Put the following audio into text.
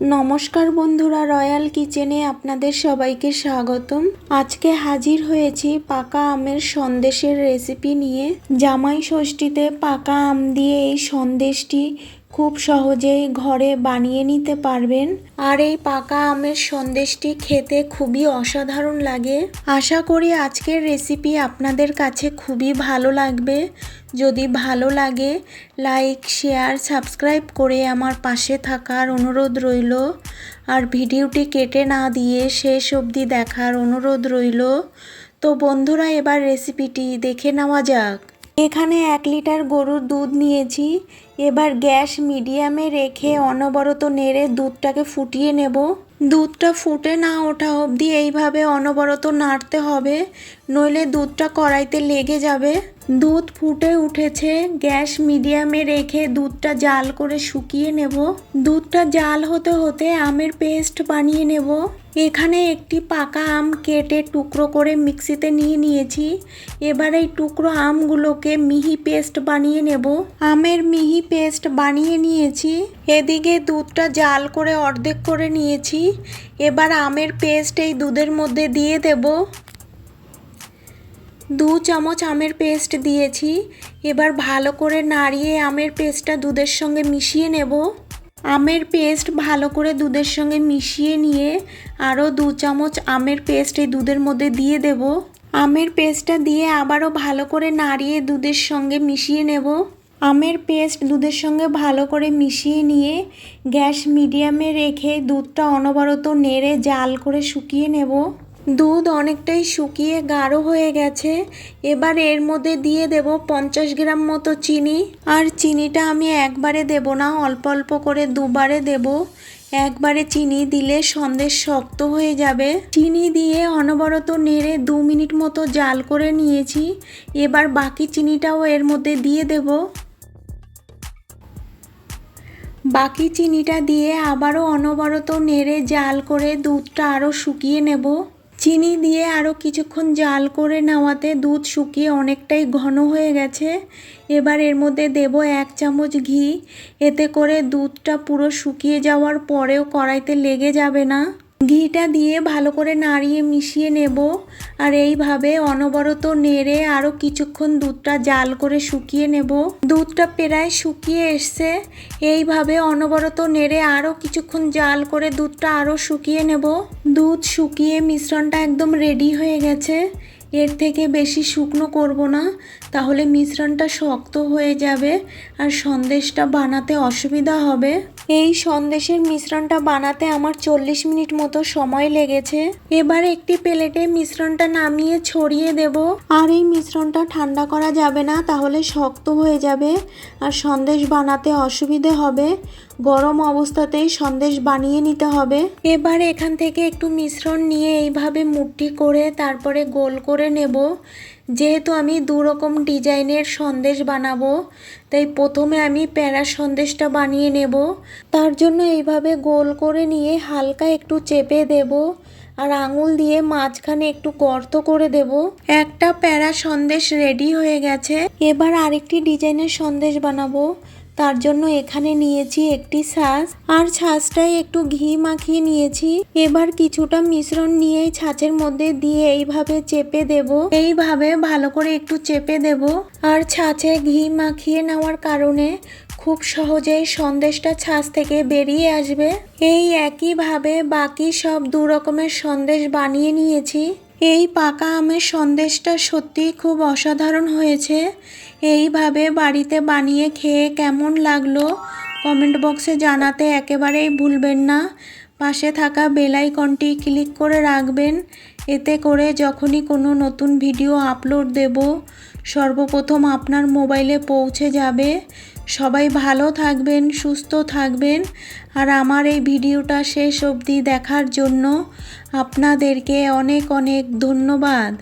নমস্কার বন্ধুরা, রয়্যাল কিচেনে আপনাদের সবাইকে স্বাগতম। আজকে হাজির হয়েছি পাকা আমের সন্দেশের রেসিপি নিয়ে। জামাই ষষ্ঠীতে পাকা আম দিয়ে এই সন্দেশটি খুব সহজেই ঘরে বানিয়ে নিতে পারবেন। আর এই পাকা আমের সন্দেশটি খেতে খুবই অসাধারণ লাগে। আশা করি আজকের রেসিপি আপনাদের কাছে খুবই ভালো লাগবে। যদি ভালো লাগে, লাইক, শেয়ার, সাবস্ক্রাইব করে আমার পাশে থাকার অনুরোধ রইল। আর ভিডিওটি কেটে না দিয়ে শেষ অবধি দেখার অনুরোধ রইল। তো বন্ধুরা, এবার রেসিপিটি দেখে নেওয়া যাক। এখানে এক লিটার গরুর দুধ নিয়েছি। এবার গ্যাস মিডিয়ামে রেখে অনবরত নেড়ে দুধটাকে ফুটিয়ে নেব। দুধটা ফুটে না ওঠা অবধি এইভাবে অনবরত নাড়তে হবে, নইলে দুধটা কড়াইতে লেগে যাবে। দুধ ফুটে উঠেছে, গ্যাস মিডিয়ামে রেখে দুধটা জাল করে শুকিয়ে নেব। দুধটা জাল হতে হতে আমের পেস্ট বানিয়ে নেব। এখানে একটি পাকা আম কেটে টুকরো করে মিক্সিতে নিয়ে নিয়েছি। এবার এই টুকরো আমগুলোকে মিহি পেস্ট বানিয়ে নেব। আমের মিহি পেস্ট বানিয়ে নিয়েছি। এদিকে দুধটা জাল করে অর্ধেক করে নিয়েছি। এবার আমের পেস্ট এই দুধের মধ্যে দিয়ে দেব। দু চামচ আমের পেস্ট দিয়েছি। এবার ভালো করে নাড়িয়ে আমের পেস্টটা দুধের সঙ্গে মিশিয়ে নেব। আমের পেস্ট ভালো করে দুধের সঙ্গে মিশিয়ে নিয়ে আরও দু চামচ আমের পেস্ট এই দুধের মধ্যে দিয়ে দেব। আমের পেস্টটা দিয়ে আবারও ভালো করে নাড়িয়ে দুধের সঙ্গে মিশিয়ে নেব। আমের পেস্ট দুধের সঙ্গে ভালো করে মিশিয়ে নিয়ে গ্যাস মিডিয়ামে রেখে দুধটা অনবরত নেড়ে জাল করে শুকিয়ে নেব। দুধ অনেকটাই শুকিয়ে গাঢ় হয়ে গেছে। এবার এর মধ্যে দিয়ে দেব পঞ্চাশ গ্রাম মতো চিনি। আর চিনিটা আমি একবারে দেব না, অল্প অল্প করে দুবারে দেব। একবারে চিনি দিলে সন্দেশ শক্ত হয়ে যাবে। চিনি দিয়ে অনবরত নেড়ে দু মিনিট মতো জাল করে নিয়েছি। এবার বাকি চিনিটাও এর মধ্যে দিয়ে দেব। বাকি চিনিটা দিয়ে আবারও অনবরত নেড়ে জাল করে দুধটা আরও শুকিয়ে নেব। চিনি দিয়ে আরও কিছুক্ষণ জাল করে নেওয়াতে দুধ শুকিয়ে অনেকটাই ঘন হয়ে গেছে। এবার এর মধ্যে দেব এক চামচ ঘি। এতে করে দুধটা পুরো শুকিয়ে যাওয়ার পরেও কড়াইতে লেগে যাবে না। ঘিটা দিয়ে ভালো করে নাড়িয়ে মিশিয়ে নেব। আর এইভাবে অনবরত নেড়ে আরও কিছুক্ষণ দুধটা জাল করে শুকিয়ে নেব। দুধটা প্রায় শুকিয়ে এসছে। এইভাবে অনবরত নেড়ে আরও কিছুক্ষণ জাল করে দুধটা আরও শুকিয়ে নেব। দুধ শুকিয়ে মিশ্রণটা একদম রেডি হয়ে গেছে। এর থেকে বেশি শুকনো করব না। তাহলে মিশ্রণটা শক্ত হয়ে যাবে আর সন্দেশটা বানাতে অসুবিধা হবে। এই সন্দেশের মিশ্রণটা বানাতে আমার চল্লিশ মিনিট মতো সময় লেগেছে। এবার একটি প্লেটে মিশ্রণটা নামিয়ে ছড়িয়ে দেব। আর এই মিশ্রণটা ঠান্ডা করা যাবে না, তাহলে শক্ত হয়ে যাবে। আর সন্দেশ বানাতে অসুবিধে হবে। গরম অবস্থাতেই সন্দেশ বানিয়ে নিতে হবে। এবার এখান থেকে একটু মিশ্রণ নিয়ে এইভাবে মুঠি করে তারপরে গোল করে নেব। যেহেতু আমি দু রকম ডিজাইনের সন্দেশ বানাবো, তাই প্রথমে আমি প্যারা সন্দেশটা বানিয়ে নেব। তার জন্য এইভাবে গোল করে নিয়ে হালকা একটু চেপে দেব আর আঙুল দিয়ে মাঝখানে একটু গর্ত করে দেব। একটা প্যারা সন্দেশ রেডি হয়ে গেছে। এবার আরেকটি ডিজাইনের সন্দেশ বানাবো। তার জন্য এখানে নিয়েছি একটি ছাঁচ। আর ছাঁচটাই একটু ঘি মাখিয়ে নিয়েছি। এবার কিছুটা মিশ্রণ নিয়ে ছাঁচের মধ্যে দিয়ে এইভাবে চেপে দেব। এইভাবে ভালো করে একটু চেপে দেব। আর ছাঁচে ঘি মাখিয়ে নেওয়ার কারণে খুব সহজেই সন্দেশটা ছাঁচ থেকে বেরিয়ে আসবে। এই একইভাবে বাকি সব দু রকমের সন্দেশ বানিয়ে নিয়েছি। এই পাকা আমের সন্দেশটা সত্যি খুব অসাধারণ হয়েছে। এইভাবে বাড়িতে বানিয়ে খেয়ে কেমন লাগল? কমেন্ট বক্সে জানাতে একেবারেই ভুলবেন না। পাশে থাকা বেলাইকনটি ক্লিক করে রাখবেন। এতে করে যখনই কোনো নতুন ভিডিও আপলোড দেব, সর্বপ্রথম আপনার মোবাইলে পৌঁছে যাবে। সবাই ভালো থাকবেন, সুস্থ থাকবেন। আর আমার এই ভিডিওটা শেষ অবধি দেখার জন্য আপনাদেরকে অনেক অনেক ধন্যবাদ।